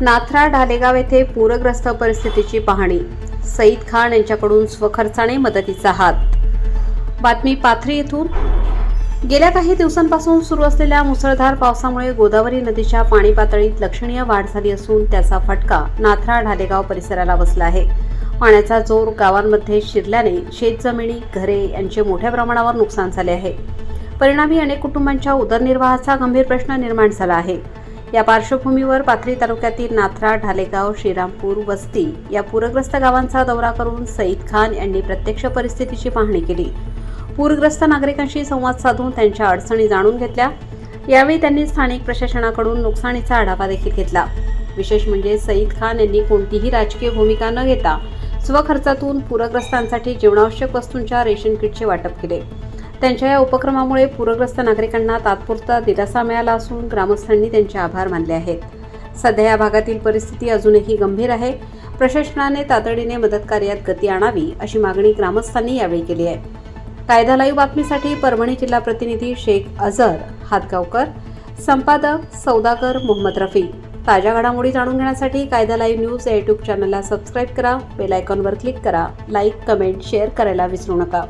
नाथरा ढालेगाव येथे पूरग्रस्त परिस्थितीची पाहणी. सईद खान यांच्याकडून स्वखर्चाने मदतीचा हात. बातमी पाथरी येथून. गेल्या काही दिवसांपासून सुरू असलेल्या मुसळधार पावसामुळे गोदावरी नदीच्या पाणी पातळीत लक्षणीय वाढ झाली असून त्याचा फटका नाथरा ढालेगाव परिसराला बसला आहे. पाण्याचा जोर गावांमध्ये शिरल्याने शेतजमिनी घरे यांचे मोठ्या प्रमाणावर नुकसान झाले आहे. परिणामी अनेक कुटुंबांच्या उदरनिर्वाहाचा गंभीर प्रश्न निर्माण झाला आहे. या पार्श्वभूमीवर पाथरी तालुक्यातील नाथरा ढालेगाव श्रीरामपूर वस्ती या पूरग्रस्त गावांचा दौरा करून सईद खान यांनी प्रत्यक्ष परिस्थितीची पाहणी केली. पूरग्रस्त नागरिकांशी संवाद साधून त्यांच्या अडचणी जाणून घेतल्या. यावेळी त्यांनी स्थानिक प्रशासनाकडून नुकसानीचा आढावा देखील घेतला. विशेष म्हणजे सईद खान यांनी कोणतीही राजकीय भूमिका न घेता स्वखर्चातून पूरग्रस्तांसाठी जीवनावश्यक वस्तूंच्या रेशन किटचे वाटप केले. त्यांच्या या उपक्रमामुळे पूरग्रस्त नागरिकांना तात्पुरता दिलासा मिळाला असून ग्रामस्थांनी त्यांचे आभार मानले आहेत. सध्या या भागातील परिस्थिती अजूनही गंभीर आहे. प्रशासनाने तातडीने मदत कार्यात गती आणावी अशी मागणी ग्रामस्थांनी यावेळी केली आहे. कायदा लाईव्ह बातमीसाठी परभणी जिल्हा प्रतिनिधी शेख अझर हातगावकर संपादक सौदागर मोहम्मद रफी. ताज्या घडामोडी जाणून घेण्यासाठी कायदा लाईव्ह न्यूज या यूट्यूब चॅनलला सबस्क्राईब करा बेल आयकॉनवर क्लिक करा लाईक कमेंट शेअर करायला विसरू नका.